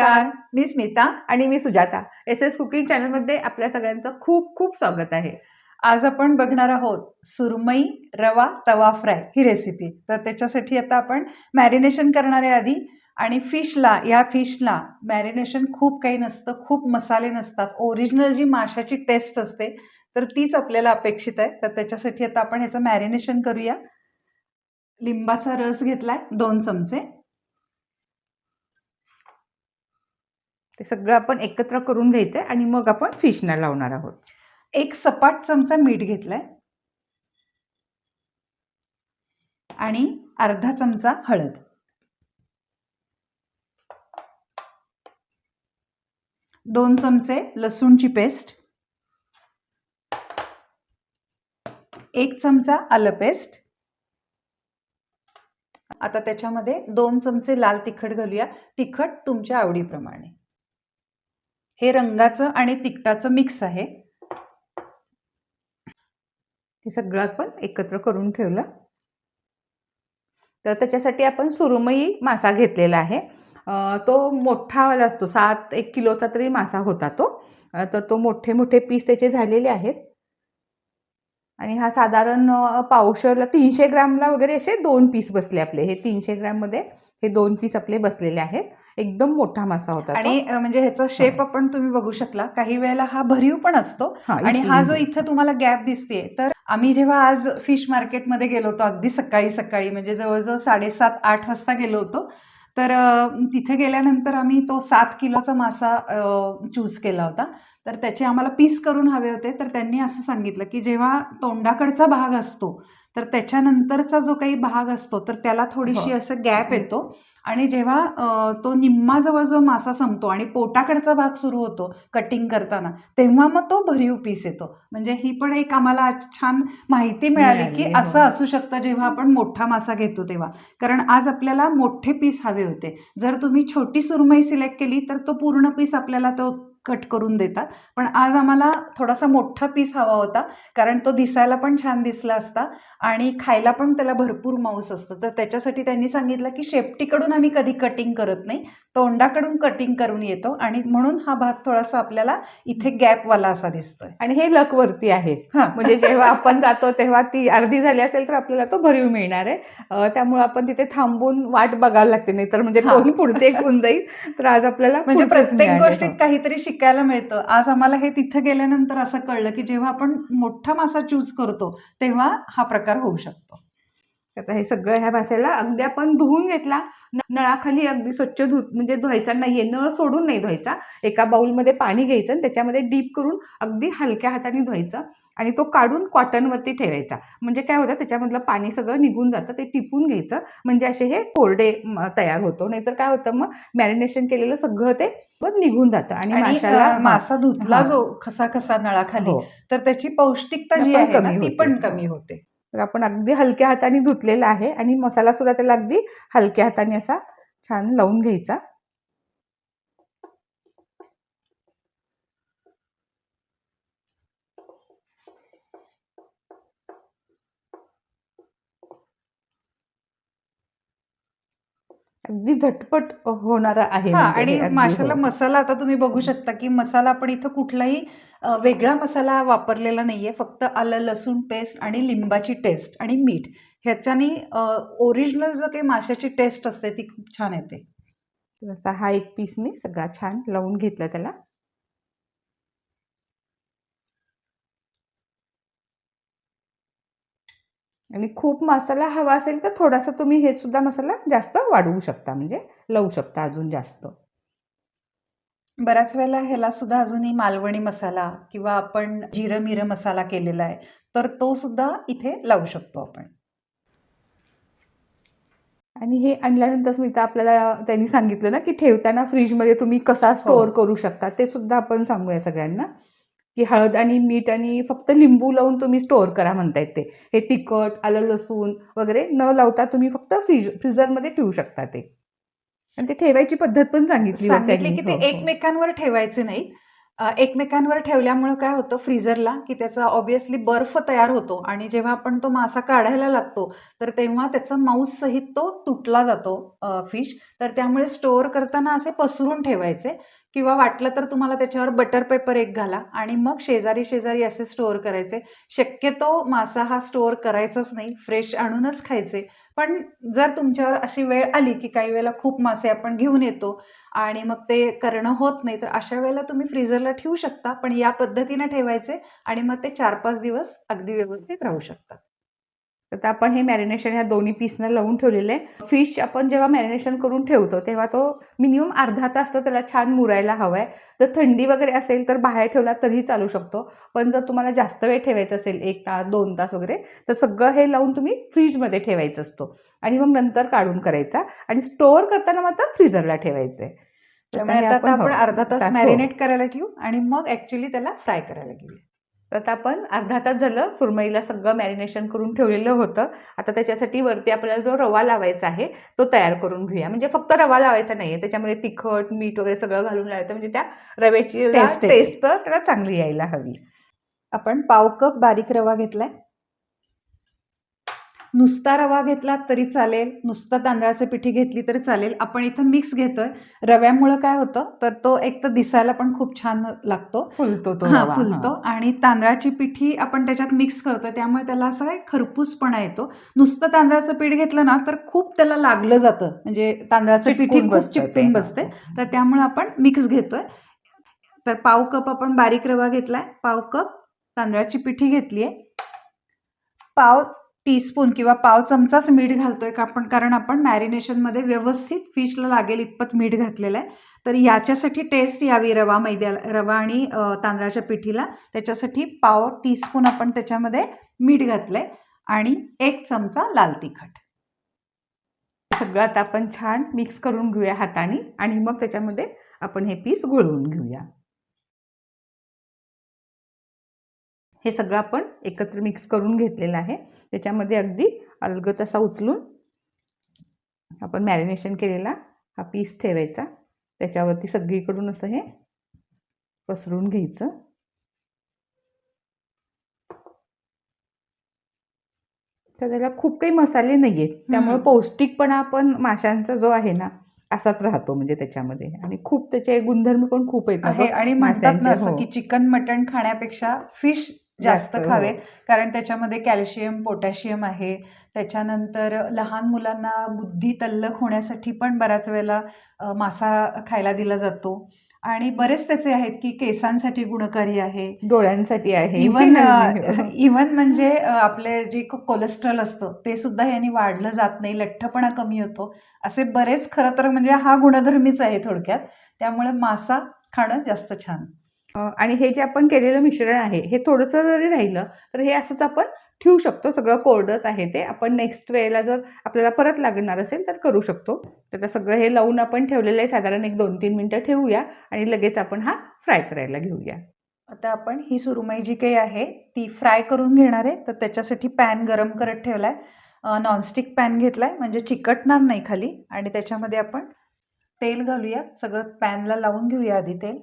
नमस्कार. मी स्मिता आणि मी सुजाता. एस एस कुकिंग चॅनलमध्ये आपल्या सगळ्यांचं खूप खूप स्वागत आहे. आज आपण बघणार आहोत सुरमई रवा तवा फ्राय ही रेसिपी तर त्याच्यासाठी आता आपण मॅरिनेशन करणार आहे आधी. आणि फिशला या फिशला मॅरिनेशन खूप काही नसतं खूप मसाले नसतात. ओरिजिनल जी माशाची टेस्ट असते तर तीच आपल्याला अपेक्षित आहे. तर त्याच्यासाठी आता आपण ह्याचं मॅरिनेशन करूया. लिंबाचा रस घेतलाय दोन चमचे. ते सगळं आपण एकत्र करून घ्यायचं आहे आणि मग आपण फिशना लावणार आहोत. एक सपाट चमचा मीठ घेतलाय. आणि अर्धा चमचा हळद. दोन चमचे लसूणची पेस्ट. एक चमचा आलं पेस्ट. आता त्याच्यामध्ये दोन चमचे लाल तिखट घालूया. तिखट तुमच्या आवडीप्रमाणे. हे रंगाचं आणि तिखटाचं मिक्स आहे. हे सगळं आपण एकत्र करून ठेवलं. तर त्याच्यासाठी आपण सुरमई मासा घेतलेला आहे. तो मोठावाला असतो सात एक किलोचा तरी मासा होता तो. तर तो मोठे मोठे पीस त्याचे झालेले आहेत. आणि हा साधारण पावशरला तीनशे ग्रामला वगैरे असे दोन पीस बसले आपले. हे तीनशे ग्राममध्ये हे दोन पीस आपले बसलेले आहेत. एकदम मोठा मासा होता. आणि म्हणजे ह्याचा शेप आपण तुम्ही बघू शकला. काही वेळेला हा भरीव पण असतो. आणि हा जो. इथं तुम्हाला गॅप दिसते तर आम्ही जेव्हा आज फिश मार्केटमध्ये गेलो होतो अगदी सकाळी सकाळी म्हणजे जवळजवळ साडेसात आठ वाजता गेलो होतो तर तिथे गेल्यानंतर आम्ही तो सात किलोचा मासा चूज केला होता. तर त्याचे आम्हाला पीस करून हवे होते. तर त्यांनी असं सांगितलं की जेव्हा तोंडाकडचा भाग असतो तर त्याच्यानंतरचा जो काही भाग असतो तर त्याला थोडीशी हो. असं गॅप येतो. आणि जेव्हा तो निम्मा जवळ जो मासा संपतो आणि पोटाकडचा भाग सुरू होतो कटिंग करताना तेव्हा मग तो भरीव पीस येतो. म्हणजे ही पण एक आम्हाला छान माहिती मिळाली की मिळाली, हो. असं असू शकतं जेव्हा आपण मोठा मासा घेतो तेव्हा. कारण आज आपल्याला मोठे पीस हवे होते. जर तुम्ही छोटी सुरमई सिलेक्ट केली तर तो पूर्ण पीस आपल्याला तो कट करून देतात. पण आज आम्हाला थोडासा मोठा पीस हवा होता कारण तो दिसायला पण छान दिसला असता आणि खायला पण त्याला भरपूर मांस असतं. तर त्याच्यासाठी त्यांनी सांगितलं की शेपटीकडून आम्ही कधी कटिंग करत नाही तोंडाकडून कटिंग करून येतो आणि म्हणून हा भाग थोडासा आपल्याला इथे गॅपवाला असा दिसतोय. आणि हे लकवरती आहे. हा. म्हणजे जेव्हा आपण जातो तेव्हा ती अर्धी झाली असेल तर आपल्याला तो भरीव मिळणार आहे. त्यामुळे आपण तिथे थांबून वाट बघायला लागते. नाही तर म्हणजे. कोण पुढचे होऊन जाईल. तर आज आपल्याला म्हणजे प्रत्येक. गोष्टीत काहीतरी शिकायला मिळतं. आज आम्हाला हे तिथं गेल्यानंतर असं कळलं की जेव्हा आपण मोठा मासा चूज करतो तेव्हा हा प्रकार होऊ शकतो. आता हे सगळं ह्या माशाला अगदी आपण धुवून घेतला नळाखाली अगदी स्वच्छ धु म्हणजे धुवायचा नाहीये. नळ सोडून नाही धुवायचा. एका बाउलमध्ये पाणी घ्यायचं आणि त्याच्यामध्ये डीप करून अगदी हलक्या हाताने धुवायचं आणि तो काढून कॉटनवरती ठेवायचा. म्हणजे काय होतं त्याच्यामधलं पाणी सगळं निघून जातं ते टिपून घ्यायचं. म्हणजे असे हे कोरडे तयार होतो. नाहीतर काय होतं मग मॅरिनेशन केलेलं सगळं ते निघून जातं. आणि माशाला मासा धुतला. जो खसा खसा नळाखाली हो. तर त्याची पौष्टिकता जी आहे ती. पण कमी होते. तर आपण अगदी हलक्या हाताने धुतलेला आहे आणि मसालासुद्धा त्याला अगदी हलक्या हाताने असा छान लावून घ्यायचा. अगदी झटपट होणारा आहे हा म्हणजे आणि माशाला हो. मसाला आता तुम्ही बघू शकता की मसाला आपण इथं कुठलाही वेगळा मसाला वापरलेला नाहीये. फक्त आलं लसूण पेस्ट आणि लिंबाची टेस्ट आणि मीठ. ह्याच्यानी ओरिजिनल जो काही माशाची टेस्ट असते ती खूप छान येते. हा एक पीस मी सगळा छान लावून घेतला त्याला. आणि खूप मसाला हवा असेल तर थोडासा तुम्ही हे सुद्धा मसाला जास्त वाढवू शकता म्हणजे लावू शकता अजून जास्त. बऱ्याच वेळेला ह्याला सुद्धा अजूनही मालवणी मसाला किंवा आपण जिरं मिरं मसाला केलेला आहे तर तो सुद्धा इथे लावू शकतो आपण. आणि हे आणल्यानंतर स्मिता आपल्याला त्यांनी सांगितलं ना की ठेवताना फ्रीजमध्ये तुम्ही कसा स्टोअर हो. करू शकता ते सुद्धा आपण सांगूया सगळ्यांना. की हळद आणि मीठ आणि फक्त लिंबू लावून तुम्ही स्टोअर करा म्हणतायत ते हे तिखट आलं लसूण वगैरे न लावता तुम्ही फक्त फ्रीज फ्रीजरमध्ये ठेवू शकता ते आणि ते ठेवायची पद्धत पण सांगितली होती सांगितले. की ते हो, हो. एकमेकांवर ठेवायचे नाही एकमेकांवर ठेवल्यामुळं काय होतं फ्रीझरला, की त्याचा ऑब्व्हियसली बर्फ तयार होतो आणि जेव्हा आपण तो मासा काढायला लागतो, तर तेव्हा त्याचा मांस सहित तो तुटला जातो फिश. तर त्यामुळे स्टोअर करताना असे पसरून ठेवायचे किंवा वाटलं तर तुम्हाला त्याच्यावर बटर पेपर एक घाला आणि मग शेजारी-शेजारी असे स्टोअर करायचे. शक्यतो मासा हा स्टोअर करायचाच नाही, फ्रेश आणूनच खायचे. पण जर तुमच्यावर अशी वेळ आली, की काही वेळेला खूप मासे आपण घेऊन येतो आणि मग ते करणं होत नाही, तर अशा वेळेला तुम्ही फ्रीझरला ठेवू शकता. पण या पद्धतीने ठेवायचे आणि मग ते 4-5 दिवस अगदी व्यवस्थित राहू शकतात. आता आपण हे मॅरिनेशन ह्या दोन्ही पीसनं लावून ठेवलेलं आहे. फिश आपण जेव्हा मॅरिनेशन करून ठेवतो, तेव्हा तो मिनिमम अर्धा तास तर त्याला छान मुरायला हवा आहे. जर थंडी वगैरे असेल तर बाहेर ठेवला तरीही चालू शकतो. पण जर तुम्हाला जास्त वेळ ठेवायचा असेल 1 तास, 2 तास वगैरे, तर सगळं हे लावून तुम्ही फ्रिजमध्ये ठेवायचं असतो आणि मग नंतर काढून करायचा आणि स्टोअर करताना मात्र फ्रीझरला ठेवायचं आहे. तर त्यामुळे आता आता आपण अर्धा तास. मॅरिनेट करायला ठेवू आणि मग ॲक्चुअली त्याला फ्राय करायला घेऊया. तर आता आपण अर्धा तास झालं सुरमईला सगळं मॅरिनेशन करून ठेवलेलं होतं. आता त्याच्यासाठी वरती आपल्याला जो रवा लावायचा आहे, तो तयार करून घेऊया. म्हणजे फक्त रवा लावायचा नाही आहे. त्याच्यामध्ये तिखट, मीठ वगैरे सगळं घालून लावायचं म्हणजे त्या रव्याची टेस्ट तर त्याला चांगली यायला हवी. आपण पाव कप बारीक रवा घेतलाय. नुसता रवा घेतला तरी चालेल, नुसतं तांदळाची पिठी घेतली तरी चालेल. आपण इथं मिक्स घेतोय. रव्यामुळं काय होतं, तर तो एक तर दिसायला पण खूप छान लागतो. फुलतो तो हां, रवा. फुलतो. आणि तांदळाची पिठी आपण त्याच्यात मिक्स करतोय त्यामुळे त्याला असा एक खरपूसपणा येतो. नुसतं तांदळाचं पीठ घेतलं ना, तर खूप त्याला लागलं जातं. म्हणजे तांदळाचं पिठी खूप. चिकटून बसते. तर त्यामुळे आपण मिक्स घेतोय. तर पाव कप आपण बारीक रवा घेतलाय. पाव कप तांदळाची पिठी घेतली आहे. पाव टीस्पून किंवा पाव चमचाच मीठ घालतोय का आपण कारण आपण मॅरिनेशनमध्ये व्यवस्थित फिशला लागेल इतपत मीठ घातलेलं आहे. तर याच्यासाठी टेस्ट यावी रवा मैद्याला रवा आणि तांदळाच्या पिठीला त्याच्यासाठी पाव टीस्पून आपण त्याच्यामध्ये मीठ घातलंय आणि एक चमचा लाल तिखट. सगळं आता आपण छान मिक्स करून घेऊया हाताने आणि मग त्याच्यामध्ये आपण हे पीस घोळवून घेऊया. हे सगळं आपण एकत्र मिक्स करून घेतलेलं आहे. त्याच्यामध्ये अगदी अलगद असा उचलून आपण मॅरिनेशन केलेला हा पीस ठेवायचा. त्याच्यावरती सगळीकडून असं हे पसरून घ्यायचं. तर त्याला खूप काही मसाले नाही आहेत. त्यामुळं. पौष्टिकपणा पण माशांचा जो आहे ना, असाच राहतो म्हणजे त्याच्यामध्ये आणि खूप त्याचे गुणधर्म पण खूप आहेत आणि हो. की चिकन, मटण खाण्यापेक्षा फिश जास्त हो. खावेत. कारण त्याच्यामध्ये कॅल्शियम, पोटॅशियम आहे. त्याच्यानंतर लहान मुलांना बुद्धी तल्लख होण्यासाठी पण बऱ्याच वेळेला मासा खायला दिला जातो आणि बरेच त्याचे आहेत की केसांसाठी गुणकारी आहे. डोळ्यांसाठी आहे. इव्हन हो. इव्हन म्हणजे आपले जे कोलेस्ट्रॉल असतं, ते सुद्धा ह्यानी वाढलं जात नाही. लठ्ठपणा कमी होतो. असे बरेच खरं तर म्हणजे हा गुणधर्मीच आहे थोडक्यात. त्यामुळे मासा खाणं जास्त छान. आणि हे जे आपण केलेलं मिश्रण आहे, हे थोडंसं जरी राहिलं, तर हे असंच आपण ठेवू शकतो. सगळं कोरडंच आहे ते. आपण नेक्स्ट वेळेला जर आपल्याला परत लागणार असेल, तर करू शकतो. तर ते सगळं हे लावून आपण ठेवलेलं आहे. साधारण एक दोन तीन मिनटं ठेवूया आणि लगेच आपण हा फ्राय करायला घेऊया. आता आपण ही सुरुमई जी काही आहे, ती फ्राय करून घेणार आहे. तर त्याच्यासाठी पॅन गरम करत ठेवला आहे नॉनस्टिक पॅन घेतला आहे म्हणजे चिकटणार नाही खाली आणि त्याच्यामध्ये आपण तेल घालूया. सगळं पॅनला लावून घेऊया आधी तेल.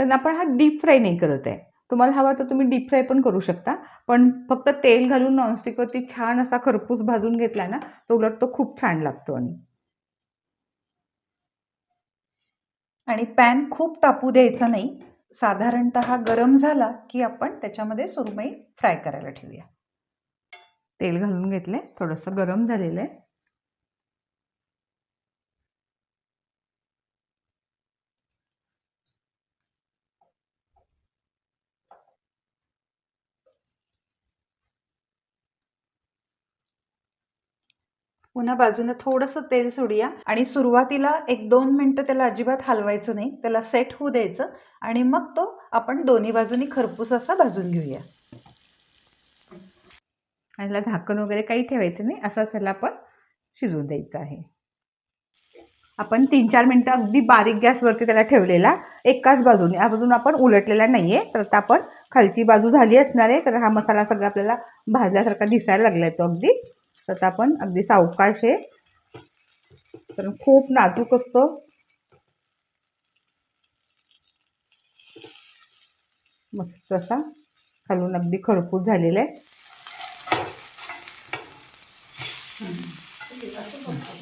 कारण आपण हा डीप फ्राय नाही करत आहे. तुम्हाला हवा तर तुम्ही डीप फ्राय पण करू शकता. पण फक्त तेल घालून नॉनस्टिकवरती छान असा खरपूस भाजून घेतला ना, तर उलट तो खूप छान लागतो आणि. आणि पॅन खूप तापू द्यायचा नाही. साधारणतः गरम झाला, की आपण त्याच्यामध्ये सुरमई फ्राय करायला ठेवूया. तेल घालून घेतलंय. थोडंसं गरम झालेलं आहे. पुन्हा बाजूनं थोडंसं तेल सोडूया आणि सुरुवातीला एक दोन मिनटं त्याला अजिबात हलवायचं नाही. त्याला सेट होऊ द्यायचं आणि मग तो आपण दोन्ही बाजूनी खरपूस असा भाजून घेऊया. आणि याला झाकण वगैरे काही ठेवायचं नाही. असाच ह्याला आपण शिजवून द्यायचं आहे. आपण तीन चार मिनटं अगदी बारीक गॅसवरती त्याला ठेवलेला. एकाच बाजूने. अजून आपण उलटलेला नाही आहे. तर आता आपण खालची बाजू झाली असणार आहे. तर हा मसाला सगळा आपल्याला भाजल्यासारखा दिसायला लागलाय तो अगदी. तर आपण अगदी सावकाश आहे. कारण खूप नाजूक असतो. मस्त असा खालून अगदी खरपूस झालेला आहे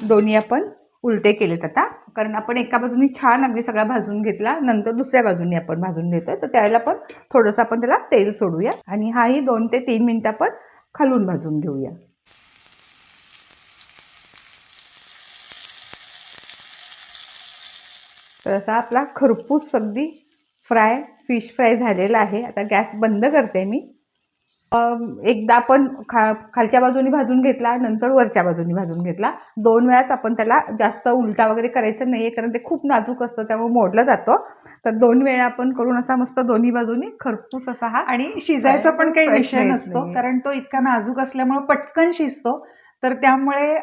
दोन्ही आपण उलटे केलेत आता कारण आपण एका बाजूने छान अगदी सगळा भाजून घेतला नंतर दुसऱ्या बाजूनी आपण भाजून घेतोय तर त्यावेळेला पण थोडंसं आपण त्याला तेल सोडूया आणि हाही दोन ते तीन मिनिटं आपण खालून भाजून घेऊया तर असा आपला खरपूस अगदी फ्राय फिश फ्राय झालेला आहे. आता गॅस बंद करते मी. एकदा आपण खा खालच्या बाजूनी भाजून घेतला नंतर वरच्या बाजूनी भाजून घेतला. दोन वेळाच आपण त्याला जास्त उलटा वगैरे करायचं नाही आहे कारण ते खूप नाजूक असतं त्यामुळे मोडलं जातं. तर दोन वेळा आपण करून असा मस्त दोन्ही बाजूनी खरपूस असा हा आणि शिजायचा पण काही विषय नसतो. कारण तो इतका नाजूक असल्यामुळे पटकन शिजतो. तर त्यामुळे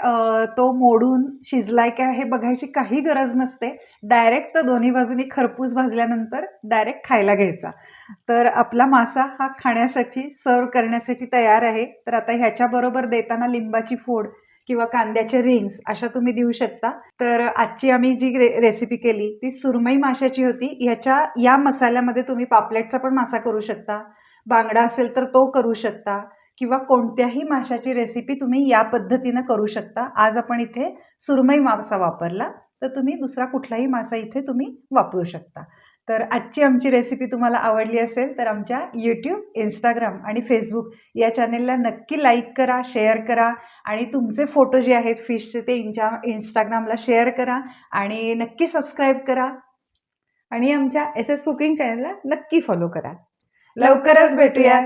तो मोडून शिजलाय का हे बघायची काही गरज नसते. डायरेक्ट तर दोन्ही बाजूनी खरपूस भाजल्यानंतर डायरेक्ट खायला घ्यायचा. तर आपला मासा हा खाण्यासाठी सर्व करण्यासाठी तयार आहे. तर आता ह्याच्याबरोबर देताना लिंबाची फोड किंवा कांद्याचे रिंग्स अशा तुम्ही देऊ शकता. तर आजची आम्ही जी रे रेसिपी केली ती सुरमई माशाची होती. ह्याच्या या मसाल्यामध्ये तुम्ही पापलेटचा पण मासा करू शकता. बांगडा असेल तर तो करू शकता. किंवा कोणत्याही माशाची रेसिपी तुम्ही या पद्धतीनं करू शकता. आज आपण इथे सुरमई मासा वापरला तर तुम्ही दुसरा कुठलाही मासा इथे तुम्ही वापरू शकता. तर आजची आमची रेसिपी तुम्हाला आवडली असेल तर आमच्या यूट्यूब इंस्टाग्राम आणि फेसबुक या चॅनेलला नक्की लाईक करा शेअर करा आणि तुमचे फोटो जे आहेत फिशचे ते इंच्या इंस्टाग्रामला शेअर करा आणि नक्की सबस्क्राईब करा. आणि आमच्या एस एस कुकिंग चॅनलला नक्की फॉलो करा. लवकरच भेटूया